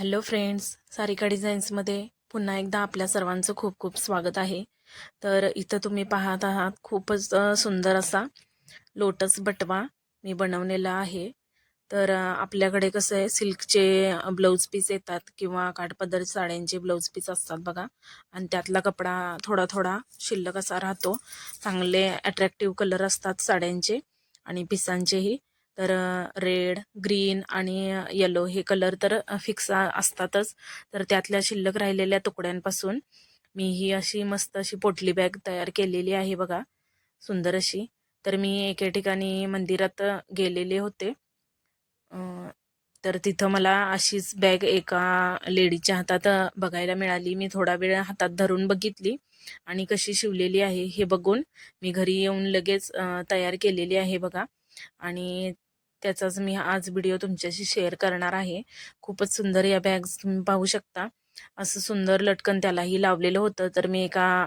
Hello friends Sarika डिझाईन्समध्ये पुन्हा एकदा आपल्या सर्वांचं खूप खूप स्वागत आहे. तर इथं तुम्ही पाहत आहात खूपच सुंदर असा लोटस बटवा मी बनवलेला आहे. तर आपल्याकडे कसं आहे सिल्कचे ब्लाऊज पीस येतात किंवा काठपदर साड्यांचे ब्लाऊज पीस असतात बघा. आणि त्यातला कपडा थोडा थोडा शिल्लक असा राहतो. चांगले अट्रॅक्टिव्ह कलर असतात साड्यांचे आणि पिसांचेही तर रेड ग्रीन आणि येलो हे कलर तर फिक्स असतातच. तर त्यातल्या शिल्लक राहिलेल्या तुकड्यांपासून मी ही अशी मस्त अशी पोटली बॅग तयार केलेली आहे बघा. सुंदर अशी. तर मी एके ठिकाणी मंदिरात गेलेले होते. तर तिथं मला अशीच बॅग एका लेडीच्या हातात बघायला मिळाली. मी थोडा वेळ हातात धरून बघितली आणि कशी शिवलेली आहे हे बघून मी घरी येऊन लगेच तयार केलेली आहे बघा. आणि त्याचाच मी आज व्हिडिओ तुमच्याशी शेअर करणार आहे. खूपच सुंदर या बॅग्स तुम्ही पाहू शकता. असं सुंदर लटकन त्यालाही लावलेलं होतं. तर मी एका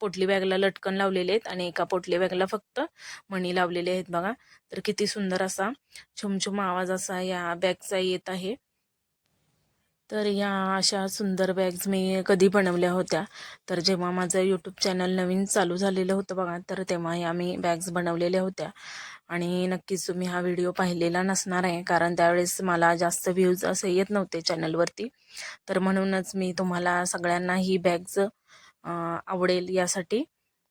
पोटली बॅगला लटकन लावलेले आहेत आणि एका पोटली बॅगला फक्त मणी लावलेले आहेत बघा. तर किती सुंदर असा छुमछुम आवाज असा या बॅगचा येत आहे. तर या अशा सुंदर बॅग्स मी कधी बनवल्या होत्या. तर जेव्हा माझं यूट्यूब चॅनल नवीन चालू झालेलं होतं बघा तर तेव्हा ह्या मी बॅग्स बनवलेल्या होत्या. आणि नक्कीच तुम्ही हा व्हिडिओ पाहिलेला नसणार आहे कारण त्यावेळेस मला जास्त व्ह्यूज असे येत नव्हते चॅनलवरती तर म्हणूनच मी तुम्हाला सगळ्यांना ही बॅग्ज आवडेल यासाठी.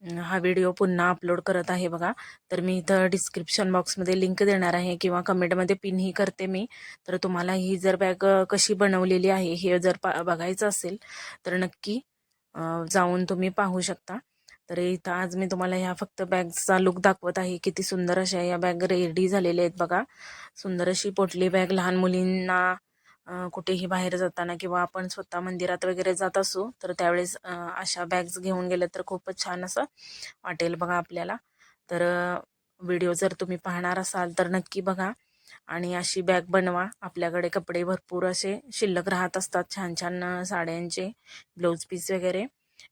हा व्हिडिओ पुन्हा अपलोड करत आहे बघा. तर मी इथं डिस्क्रिप्शन बॉक्समध्ये लिंक देणार आहे किंवा कमेंटमध्ये पिनही करते मी. तर तुम्हाला ही जर बॅग कशी बनवलेली आहे हे जर पा बघायचं असेल तर नक्की जाऊन तुम्ही पाहू शकता. तर इथं आज मी तुम्हाला ह्या फक्त बॅगचा लुक दाखवत आहे किती सुंदर अशा या बॅग रेडी झालेल्या आहेत बघा. सुंदर अशी पोटली बॅग लहान मुलींना कुठेही बाहेर जाताना किंवा आपण स्वतः मंदिरात वगैरे जात असू तर त्यावेळेस अशा बॅग्स घेऊन गेलं तर खूपच छान असं वाटेल बघा आपल्याला. तर व्हिडिओ जर तुम्ही पाहणार असाल तर नक्की बघा आणि अशी बॅग बनवा. आपल्याकडे कपडे भरपूर असे शिल्लक राहत असतात. छान छान साड्यांचे ब्लाऊज पीस वगैरे.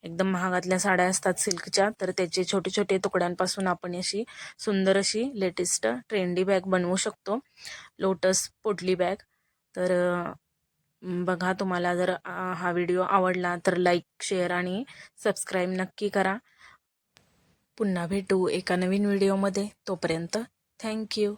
एकदम महागातल्या साड्या असतात सिल्कच्या. तर त्याचे छोटे छोटे तुकड्यांपासून आपण अशी सुंदर अशी लेटेस्ट ट्रेंडी बॅग बनवू शकतो. लोटस पोटली बॅग तर बघा तुम्हाला जर हा व्हिडिओ आवडला तर लाईक शेअर आणि सबस्क्राईब नक्की करा. पुन्हा भेटू एका नवीन व्हिडिओमध्ये. तोपर्यंत थँक्यू